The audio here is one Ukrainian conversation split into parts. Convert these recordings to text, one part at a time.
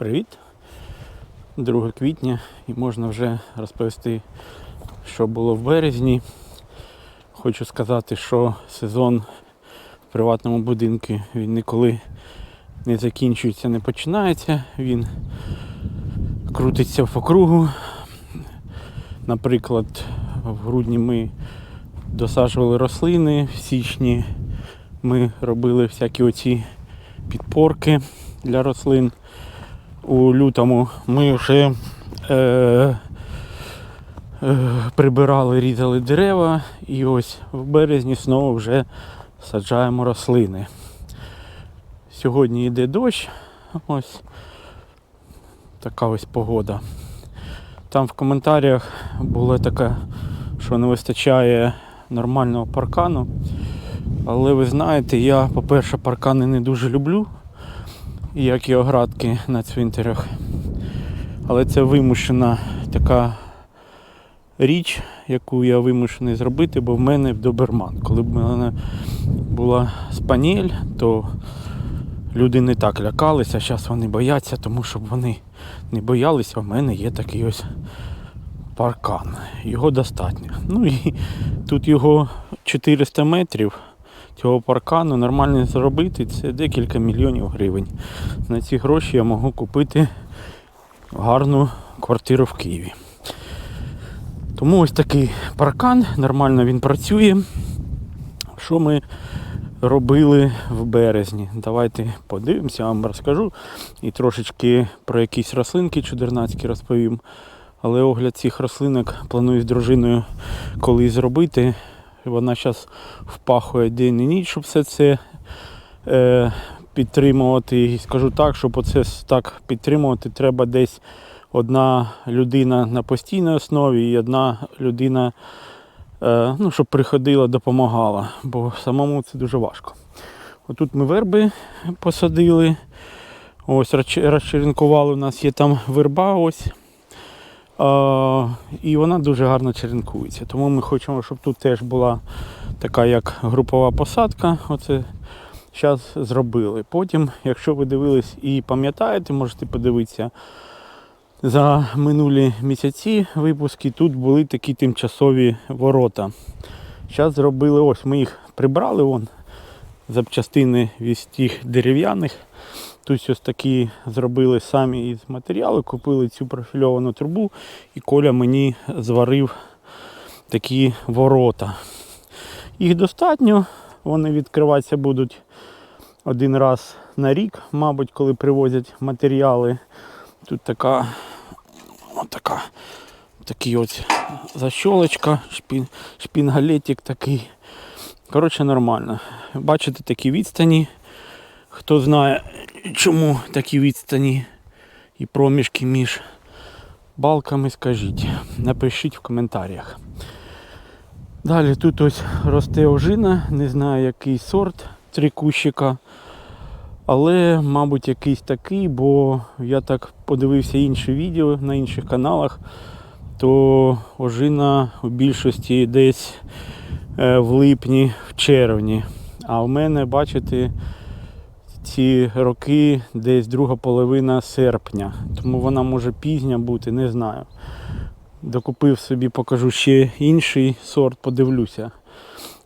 Привіт! 2 квітня і можна вже розповісти, що було в березні. Хочу сказати, що сезон в приватному будинку він ніколи не закінчується, не починається. Він крутиться по кругу. Наприклад, в грудні ми досаджували рослини, в січні ми робили всякі оці підпорки для рослин. У лютому ми вже е, е, прибирали, різали дерева і ось в березні знову вже саджаємо рослини. Сьогодні йде дощ, ось така ось погода. Там в коментарях було таке, що не вистачає нормального паркану. Але ви знаєте, я, по-перше, паркани не дуже люблю, як і оградки на цвинтарях. Але це вимушена така річ, яку я вимушений зробити, бо в мене доберман. Коли б в мене була спанель, то люди не так лякалися, а зараз вони бояться, тому щоб вони не боялися, в мене є такий ось паркан. Його достатньо. Ну і тут його 400 метрів цього паркану нормально зробити, це декілька мільйонів гривень. На ці гроші я можу купити гарну квартиру в Києві. Тому ось такий паркан, нормально він працює. Що ми робили в березні? Давайте подивимося, я вам розкажу. І трошечки про якісь рослинки чудернацькі розповім. Але огляд цих рослинок планую з дружиною колись зробити. Вона зараз впахує день і ніч, щоб все це е, підтримувати. І скажу так, щоб оце так підтримувати, треба десь одна людина на постійній основі і одна людина, е, ну, щоб приходила, допомагала, бо самому це дуже важко. Отут ми верби посадили. Ось розч- розчеренкували. У нас є там верба ось. І вона дуже гарно черенкується. Тому ми хочемо, щоб тут теж була така як групова посадка. Оце зараз зробили. Потім, якщо ви дивились і пам'ятаєте, можете подивитися за минулі місяці випуски. Тут були такі тимчасові ворота. Зараз зробили ось, ми їх прибрали вон запчастини від тих дерев'яних. Тут ось такі зробили самі із матеріалу, купили цю профільовану трубу і Коля мені зварив такі ворота. Їх достатньо, вони відкриватися будуть один раз на рік, мабуть, коли привозять матеріали. Тут така, отака, такий ось защолочка, шпін, шпінгалетик такий. Коротше, нормально. Бачите такі відстані. Хто знає, чому такі відстані і проміжки між балками, скажіть. Напишіть в коментарях. Далі тут ось росте ожина, не знаю який сорт, три кущика. Але, мабуть, якийсь такий, бо я так подивився інші відео на інших каналах, то ожина у більшості десь е, в липні, в червні. А в мене, бачите, ці роки десь друга половина серпня. Тому вона може пізня бути, не знаю. Докупив собі, покажу ще інший сорт, подивлюся.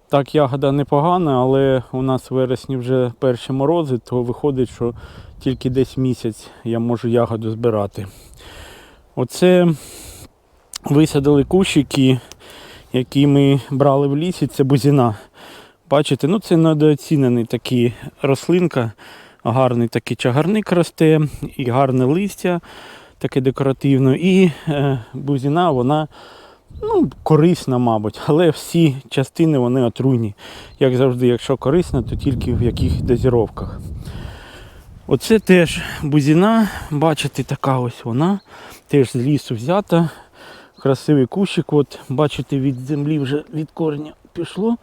Так, ягода непогана, але у нас в вересні вже перші морози, то виходить, що тільки десь місяць я можу ягоду збирати. Оце висадили кущики, які ми брали в лісі, це бузіна. Бачите, ну це недооцінений такий рослинка, гарний такий чагарник росте, і гарне листя, таке декоративне. І е, бузіна, вона ну, корисна, мабуть, але всі частини вони отруйні. Як завжди, якщо корисна, то тільки в яких дозіровках. Оце теж бузіна, бачите, така ось вона, теж з лісу взята. Красивий кущик, от, бачите, від землі вже від корення пішло.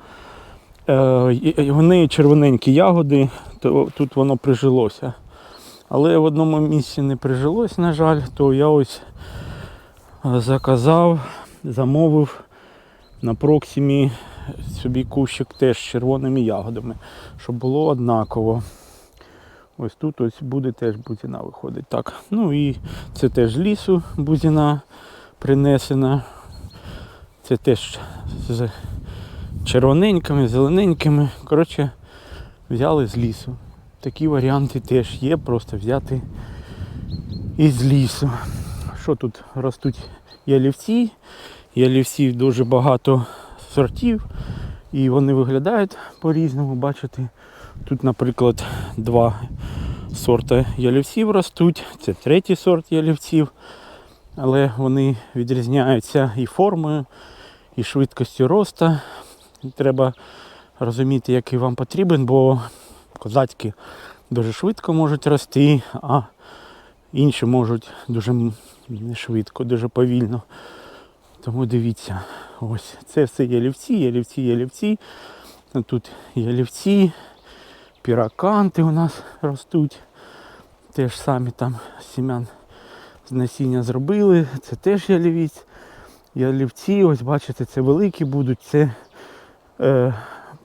Е, і- і в неї червоненькі ягоди, то тут воно прижилося. Але в одному місці не прижилось, на жаль, то я ось е, заказав, замовив на Проксимі собі кущик теж з червоними ягодами, щоб було однаково. Ось тут ось буде теж бузина виходить. Так. Ну і це теж лісу бузина принесена. Це теж з червоненькими, зелененькими. Коротше, взяли з лісу. Такі варіанти теж є, просто взяти із лісу. Що тут ростуть ялівці? Ялівців дуже багато сортів і вони виглядають по-різному. Бачите, тут, наприклад, два сорти ялівців ростуть. Це третій сорт ялівців, але вони відрізняються і формою, і швидкістю росту. Треба розуміти, який вам потрібен, бо козацькі дуже швидко можуть рости, а інші можуть дуже швидко, дуже повільно. Тому дивіться, ось це все ялівці, ялівці, ялівці. Тут ялівці, піраканти у нас ростуть. Теж самі там сім'ян з насіння зробили. Це теж ялівець. Ялівці, ось бачите, це великі будуть, це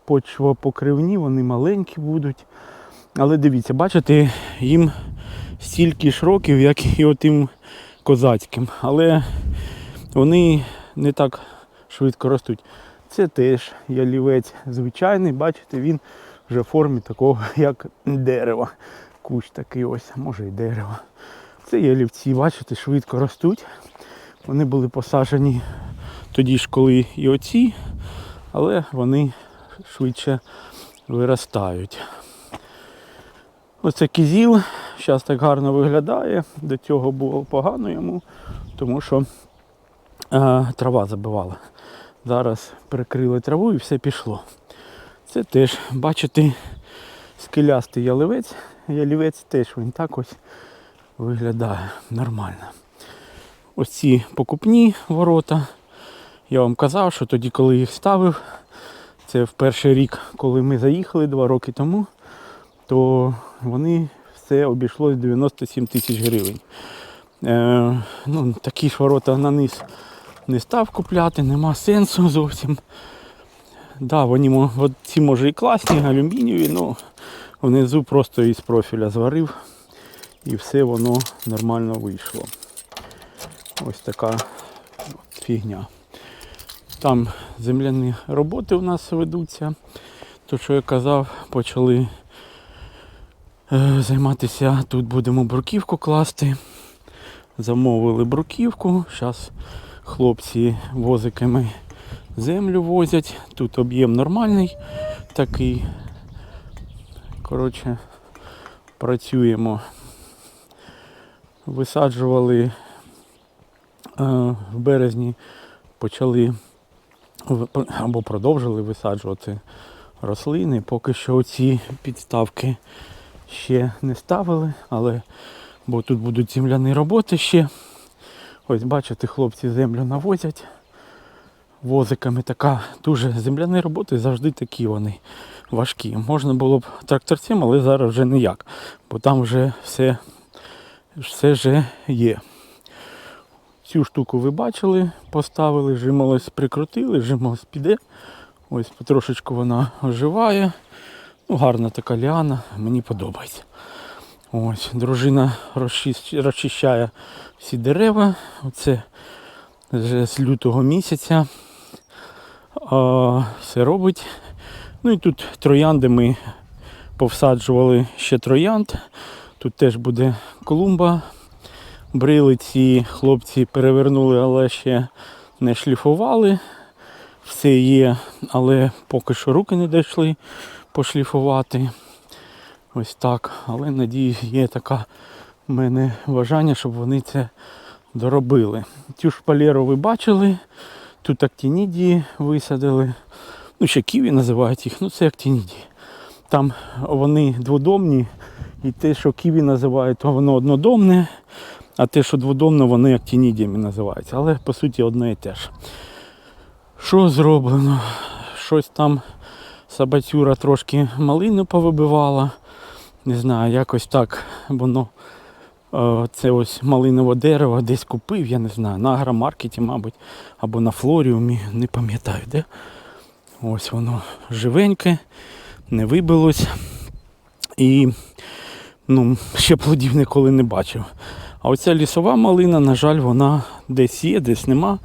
почвопокривні, вони маленькі будуть. Але дивіться, бачите, їм стільки ж років, як і отим козацьким. Але вони не так швидко ростуть. Це теж ялівець звичайний, бачите, він вже в формі такого, як дерева. Кущ такий ось, може і дерево. Це ялівці, бачите, швидко ростуть. Вони були посаджені тоді ж, коли і оці, але вони швидше виростають. Оце кізіл, зараз так гарно виглядає. До цього було погано йому, тому що е, трава забивала. Зараз перекрили траву і все пішло. Це теж, бачите, скелястий ялівець. Ялівець теж він так ось виглядає нормально. Ось ці покупні ворота. Я вам казав, що тоді, коли їх ставив, це в перший рік, коли ми заїхали два роки тому, то вони все обійшлось 97 тисяч гривень. Е, ну, такі ж ворота на низ не став купляти, нема сенсу зовсім. Да, вони ці може і класні, алюмінієві, але внизу просто із профіля зварив і все воно нормально вийшло. Ось така фігня. Там земляні роботи у нас ведуться. То, що я казав, почали е, займатися. Тут будемо бруківку класти. Замовили бруківку. Зараз хлопці возиками землю возять. Тут об'єм нормальний такий. Коротше, працюємо. Висаджували е, в березні, почали або продовжили висаджувати рослини. Поки що ці підставки ще не ставили, але бо тут будуть земляні роботи ще. Ось бачите, хлопці землю навозять возиками. Така дуже земляні роботи завжди такі вони важкі. Можна було б тракторцем, але зараз вже ніяк, бо там вже все, все вже є. Цю штуку ви бачили, поставили, жимолось прикрутили, жимолось піде. Ось потрошечку вона оживає. Ну, гарна така ліана, мені подобається. Ось, дружина розчищає всі дерева. Оце вже з лютого місяця. А, все робить. Ну і тут троянди ми повсаджували ще троянд. Тут теж буде клумба. Брили ці хлопці перевернули, але ще не шліфували. Все є, але поки що руки не дійшли пошліфувати. Ось так. Але надіюсь, є така в мене бажання, щоб вони це доробили. Цю шпалеру ви бачили. Тут актінідії висадили. Ну, ще ківі називають їх, ну це актінідії. Там вони дводомні, і те, що ківі називають, то воно однодомне, а те, що дводомне, вони актінідіями називаються. Але по суті одне і те ж. Що зроблено? Щось там собацюра трошки малину повибивала. Не знаю, якось так воно. е, Це ось малинове дерево десь купив, я не знаю, на агромаркеті, мабуть, або на флоріумі, не пам'ятаю де. Ось воно живеньке, не вибилось. І ну, ще плодів ніколи не бачив. А оця лісова малина, на жаль, вона десь є, десь нема,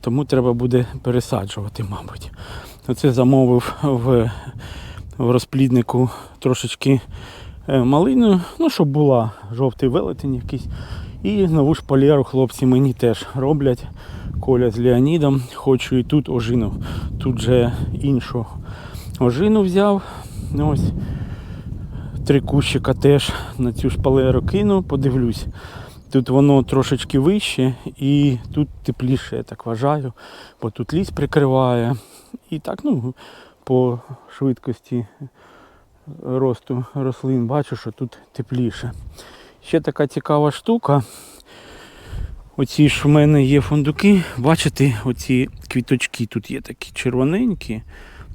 тому треба буде пересаджувати, мабуть. Оце замовив в, в розпліднику трошечки е, малину, ну, щоб була жовтий велетень якийсь. І нову шпалеру хлопці мені теж роблять. Коля з Леонідом. Хочу і тут ожину. Тут же іншу ожину взяв. Ну, Ось три кущика теж на цю шпалеру кину, подивлюсь. Тут воно трошечки вище і тут тепліше, я так вважаю, бо тут ліс прикриває. І так, ну, по швидкості росту рослин бачу, що тут тепліше. Ще така цікава штука. Оці ж в мене є фундуки. Бачите, оці квіточки тут є такі червоненькі.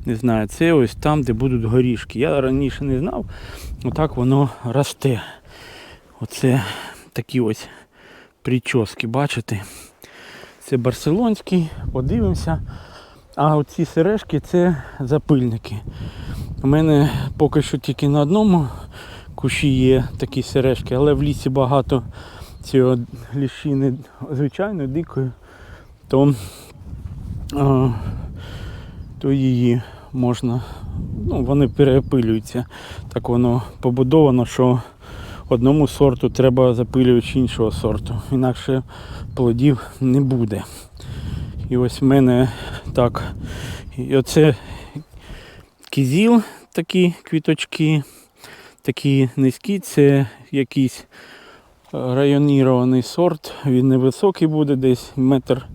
Не знаю, це ось там, де будуть горішки. Я раніше не знав, отак воно росте. Оце такі ось прически, бачите? Це барселонський, подивимося. А оці сережки це запильники. У мене поки що тільки на одному кущі є такі сережки, але в лісі багато цієї ліщини звичайної, дикої, то, а, то її можна, ну, вони перепилюються. Так воно побудовано, що одному сорту треба запилювач іншого сорту, інакше плодів не буде. І ось в мене так. І оце кізіл, такі квіточки, такі низькі, це якийсь районірований сорт. Він невисокий буде, десь метр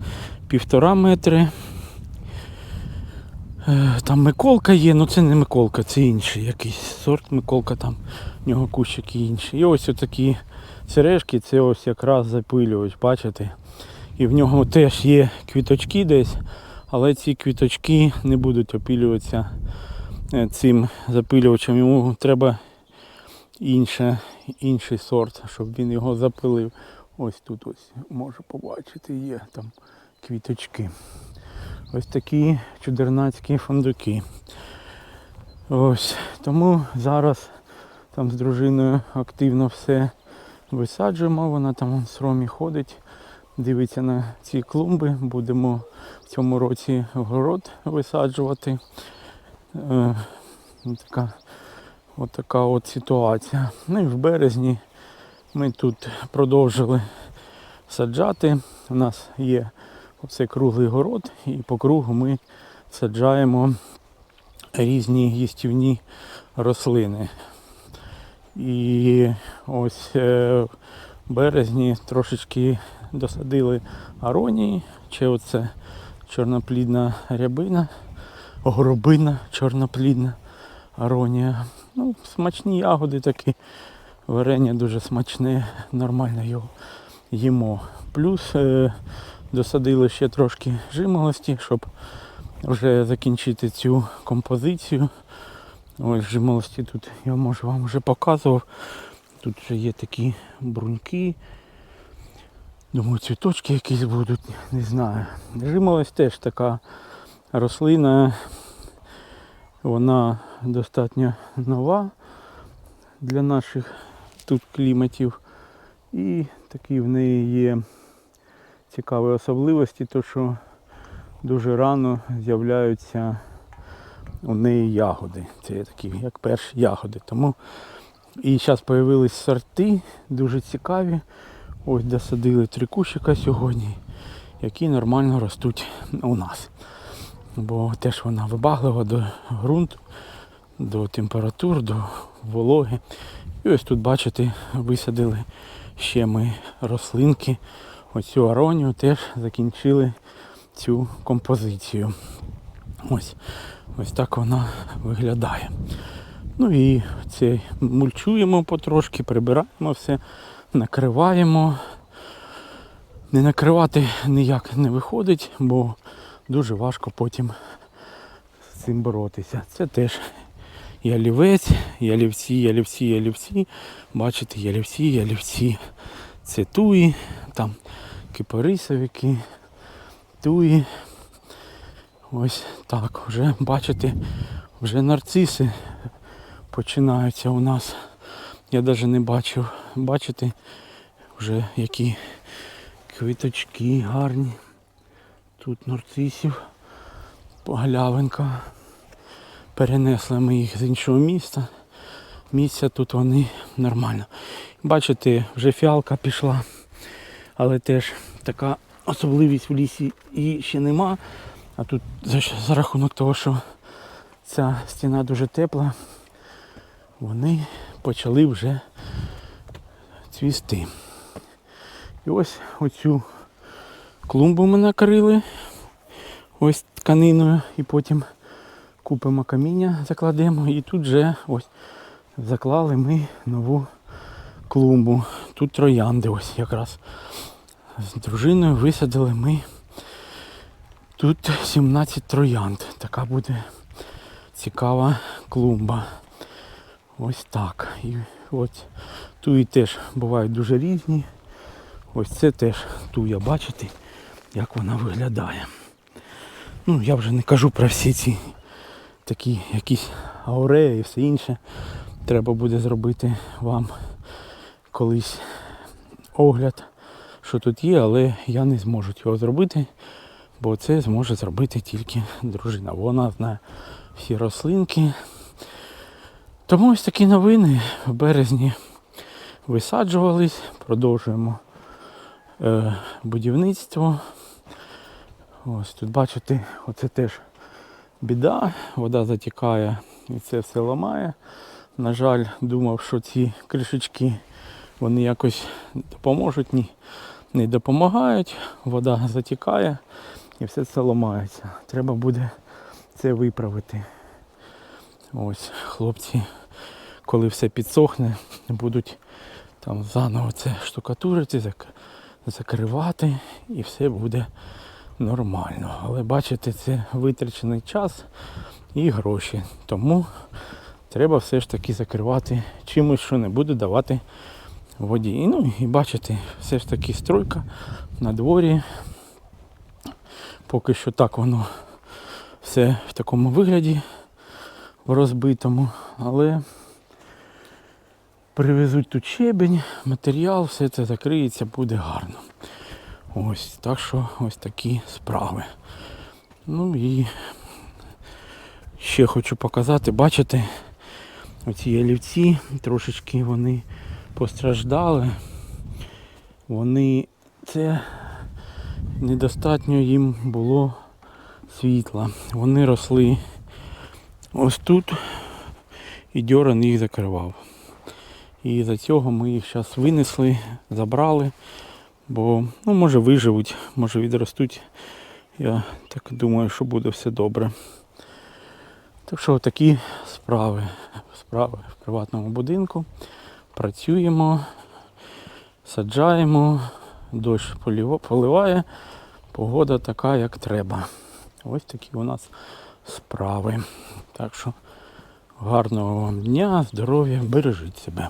півтора метри. Е, Там Миколка є, ну це не Миколка, це інший якийсь сорт Миколка, там в нього кущики інші. І ось такі сережки, це ось якраз запилювач, бачите? І в нього теж є квіточки десь, але ці квіточки не будуть опілюватися е, цим запилювачем. Йому треба інше, інший сорт, щоб він його запилив. Ось тут ось можу побачити, є там квіточки. Ось такі чудернацькі фундуки. Ось. Тому зараз там з дружиною активно все висаджуємо. Вона там з Ромі ходить, дивиться на ці клумби. Будемо в цьому році город висаджувати. Е, така, от така от ситуація. Ну і в березні ми тут продовжили саджати. У нас є оце круглий город і по кругу ми саджаємо різні їстівні рослини. І ось е, в березні трошечки досадили аронії, чи оце чорноплідна рябина, горобина чорноплідна аронія. Ну, смачні ягоди такі. Варення дуже смачне, нормально його їмо. Плюс е, досадили ще трошки жимолості, щоб вже закінчити цю композицію. Ось жимолості тут я може вам вже показував. Тут вже є такі бруньки. Думаю, цвіточки якісь будуть, не знаю. Жимолость теж така рослина. Вона достатньо нова для наших тут кліматів. І такі в неї є цікаві особливості, то що дуже рано з'являються у неї ягоди. Це такі, як перші ягоди. Тому і зараз з'явились сорти, дуже цікаві. Ось досадили три кущика сьогодні, які нормально ростуть у нас. Бо теж вона вибаглива до ґрунту, до температур, до вологи. І ось тут, бачите, висадили ще ми рослинки. Оцю аронію теж закінчили цю композицію. Ось ось так вона виглядає. Ну і це мульчуємо потрошки, прибираємо все, накриваємо. Не накривати ніяк не виходить, бо дуже важко потім з цим боротися. Це теж ялівець, ялівці, ялівці, ялівці. Бачите, ялівці, ялівці. Це там кипарисовики, туї. Ось так, вже бачите, вже нарциси починаються у нас Я навіть не бачив. Бачите, вже які квіточки гарні. Тут нарцисів, галявинка. Перенесли ми їх з іншого міста. Місця тут вони нормально. Бачите, вже фіалка пішла, але теж така особливість в лісі її ще нема. А тут за, за рахунок того, що ця стіна дуже тепла, вони почали вже цвісти. І ось оцю клумбу ми накрили ось тканиною і потім купимо каміння, закладемо і тут вже ось заклали ми нову клумбу. Тут троянди ось якраз. З дружиною висадили ми тут 17 троянд. Така буде цікава клумба. Ось так. І ось туї теж бувають дуже різні. Ось це теж туя, бачите, як вона виглядає. Ну, я вже не кажу про всі ці такі якісь ауреї і все інше. Треба буде зробити вам колись огляд, що тут є, але я не зможу його зробити, бо це зможе зробити тільки дружина. Вона знає всі рослинки. Тому ось такі новини в березні висаджувались, продовжуємо е, будівництво. Ось тут бачите, оце теж біда, вода затікає і це все ламає. На жаль, думав, що ці кришечки вони якось допоможуть. Ні, не допомагають, вода затікає і все це ламається. Треба буде це виправити. Ось хлопці, коли все підсохне, будуть там заново це штукатурити, закривати і все буде нормально. Але бачите, це витрачений час і гроші. Тому треба все ж таки закривати чимось, що не буде давати воді. Ну і бачите, все ж таки стройка на дворі. Поки що так воно все в такому вигляді в розбитому, але привезуть тут щебень, матеріал, все це закриється, буде гарно. Ось, так що ось такі справи. Ну і ще хочу показати, бачите, оці ялівці трошечки вони постраждали. Вони це недостатньо їм було світла. Вони росли ось тут і дьоран їх закривав. І за цього ми їх зараз винесли, забрали, бо ну, може виживуть, може відростуть. Я так думаю, що буде все добре. Так що такі справи. Справи в приватному будинку. Працюємо, саджаємо, дощ поливає, погода така, як треба. Ось такі у нас справи. Так що гарного вам дня, здоров'я, бережіть себе.